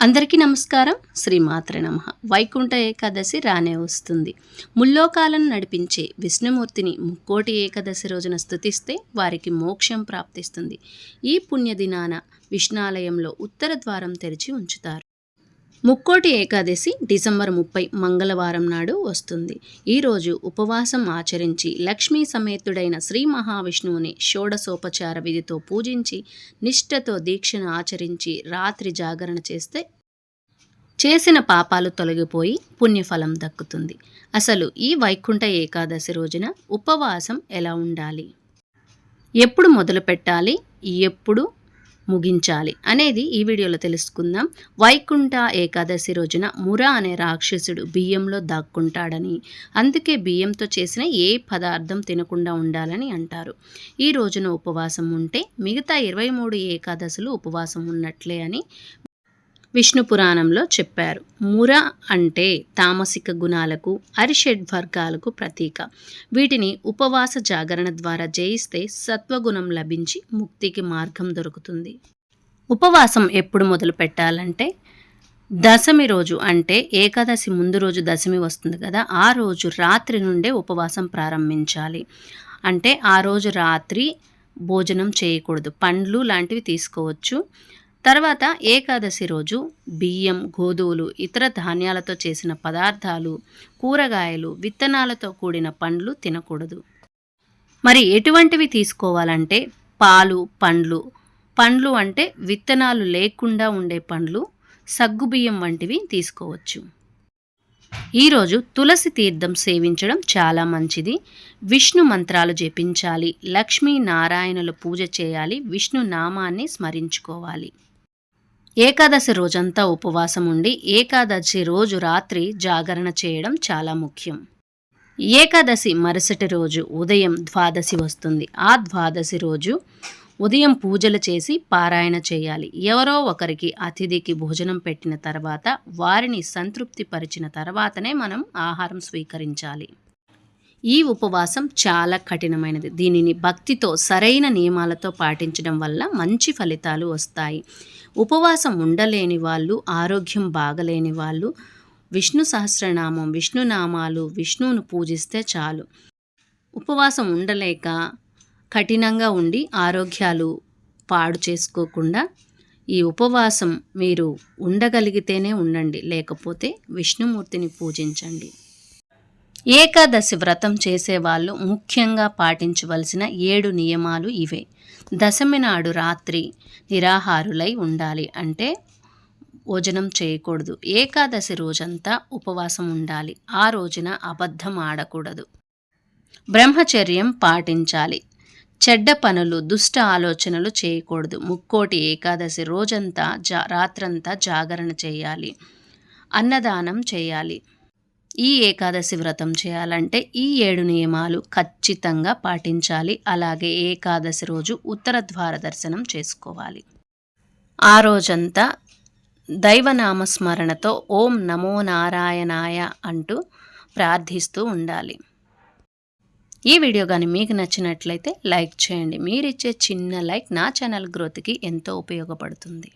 అందరికీ నమస్కారం. శ్రీమాత్ర నమ. వైకుంఠ ఏకాదశి రానే వస్తుంది. ముల్లోకాలను నడిపించే విష్ణుమూర్తిని ముక్కోటి ఏకాదశి రోజున స్థుతిస్తే వారికి మోక్షం ప్రాప్తిస్తుంది. ఈ పుణ్యదినాన విష్ణాలయంలో ఉత్తర ద్వారం తెరిచి ఉంచుతారు. ముక్కోటి ఏకాదశి డిసెంబర్ ముప్పై మంగళవారం నాడు వస్తుంది. ఈరోజు ఉపవాసం ఆచరించి లక్ష్మీ సమేతుడైన శ్రీ మహావిష్ణువుని షోడసోపచార విధితో పూజించి నిష్ఠతో దీక్షను ఆచరించి రాత్రి జాగరణ చేస్తే చేసిన పాపాలు తొలగిపోయి పుణ్యఫలం దక్కుతుంది. అసలు ఈ వైకుంఠ ఏకాదశి రోజున ఉపవాసం ఎలా ఉండాలి? ఎప్పుడు మొదలు పెట్టాలి ఎప్పుడు ముగించాలి అనేది ఈ వీడియోలో తెలుసుకుందాం. వైకుంఠ ఏకాదశి రోజున మురా అనే రాక్షసుడు బియ్యంలో దాక్కుంటాడని అందుకే బియ్యంతో చేసిన ఏ పదార్థం తినకుండా ఉండాలని అంటారు. ఈ రోజున ఉపవాసం ఉంటే మిగతా ఇరవై మూడు ఏకాదశులు ఉపవాసం ఉన్నట్లే అని విష్ణు పురాణంలో చెప్పారు. ముర అంటే తామసిక గుణాలకు అరిషడ్ వర్గాలకు ప్రతీక. వీటిని ఉపవాస జాగరణ ద్వారా జయిస్తే సత్వగుణం లభించి ముక్తికి మార్గం దొరుకుతుంది. ఉపవాసం ఎప్పుడు మొదలు పెట్టాలంటే దశమి రోజు అంటే ఏకాదశి ముందు రోజు దశమి వస్తుంది కదా ఆ రోజు రాత్రి నుండే ఉపవాసం ప్రారంభించాలి. అంటే ఆ రోజు రాత్రి భోజనం చేయకూడదు. పండ్లు లాంటివి తీసుకోవచ్చు. తర్వాత ఏకాదశి రోజు బియ్యం గోధుమలు ఇతర ధాన్యాలతో చేసిన పదార్థాలు కూరగాయలు విత్తనాలతో కూడిన పండ్లు తినకూడదు. మరి ఎటువంటివి తీసుకోవాలంటే పాలు పండ్లు. పండ్లు అంటే విత్తనాలు లేకుండా ఉండే పండ్లు సగ్గుబియ్యం వంటివి తీసుకోవచ్చు. ఈరోజు తులసి తీర్థం సేవించడం చాలా మంచిది. విష్ణు మంత్రాలు జపించాలి. లక్ష్మీ నారాయణుల పూజ చేయాలి. విష్ణు నామాన్ని స్మరించుకోవాలి. ఏకాదశి రోజంతా ఉపవాసం ఉండి ఏకాదశి రోజు రాత్రి జాగరణ చేయడం చాలా ముఖ్యం. ఏకాదశి మరుసటి రోజు ఉదయం ద్వాదశి వస్తుంది. ఆ ద్వాదశి రోజు ఉదయం పూజలు చేసి పారాయణ చేయాలి. ఎవరో ఒకరికి అతిథికి భోజనం పెట్టిన తర్వాత వారిని సంతృప్తిపరిచిన తర్వాతనే మనం ఆహారం స్వీకరించాలి. ఈ ఉపవాసం చాలా కఠినమైనది. దీనిని భక్తితో సరైన నియమాలతో పాటించడం వల్ల మంచి ఫలితాలు వస్తాయి. ఉపవాసం ఉండలేని వాళ్ళు ఆరోగ్యం బాగలేని వాళ్ళు విష్ణు సహస్రనామం విష్ణునామాలు విష్ణువును పూజిస్తే చాలు. ఉపవాసం ఉండలేక కఠినంగా ఉండి ఆరోగ్యాలు పాడు చేసుకోకుండా ఈ ఉపవాసం మీరు ఉండగలిగితేనే ఉండండి. లేకపోతే విష్ణుమూర్తిని పూజించండి. ఏకాదశి వ్రతం చేసేవాళ్ళు ముఖ్యంగా పాటించవలసిన ఏడు నియమాలు ఇవే. దశమి నాడు రాత్రి నిరాహారులై ఉండాలి అంటే భోజనం చేయకూడదు. ఏకాదశి రోజంతా ఉపవాసం ఉండాలి. ఆ రోజున అబద్ధం ఆడకూడదు. బ్రహ్మచర్యం పాటించాలి. చెడ్డ పనులు దుష్ట ఆలోచనలు చేయకూడదు. ముక్కోటి ఏకాదశి రోజంతా జా రాత్రంతా జాగరణ చేయాలి. అన్నదానం చేయాలి. ఈ ఏకాదశి వ్రతం చేయాలంటే ఈ ఏడు నియమాలు ఖచ్చితంగా పాటించాలి. అలాగే ఏకాదశి రోజు ఉత్తర ద్వార దర్శనం చేసుకోవాలి. ఆ రోజంతా దైవనామస్మరణతో ఓం నమో నారాయణాయ అంటూ ప్రార్థిస్తూ ఉండాలి. ఈ వీడియో కానీ మీకు నచ్చినట్లయితే లైక్ చేయండి. మీరిచ్చే చిన్న లైక్ నా ఛానల్ గ్రోత్కి ఎంతో ఉపయోగపడుతుంది.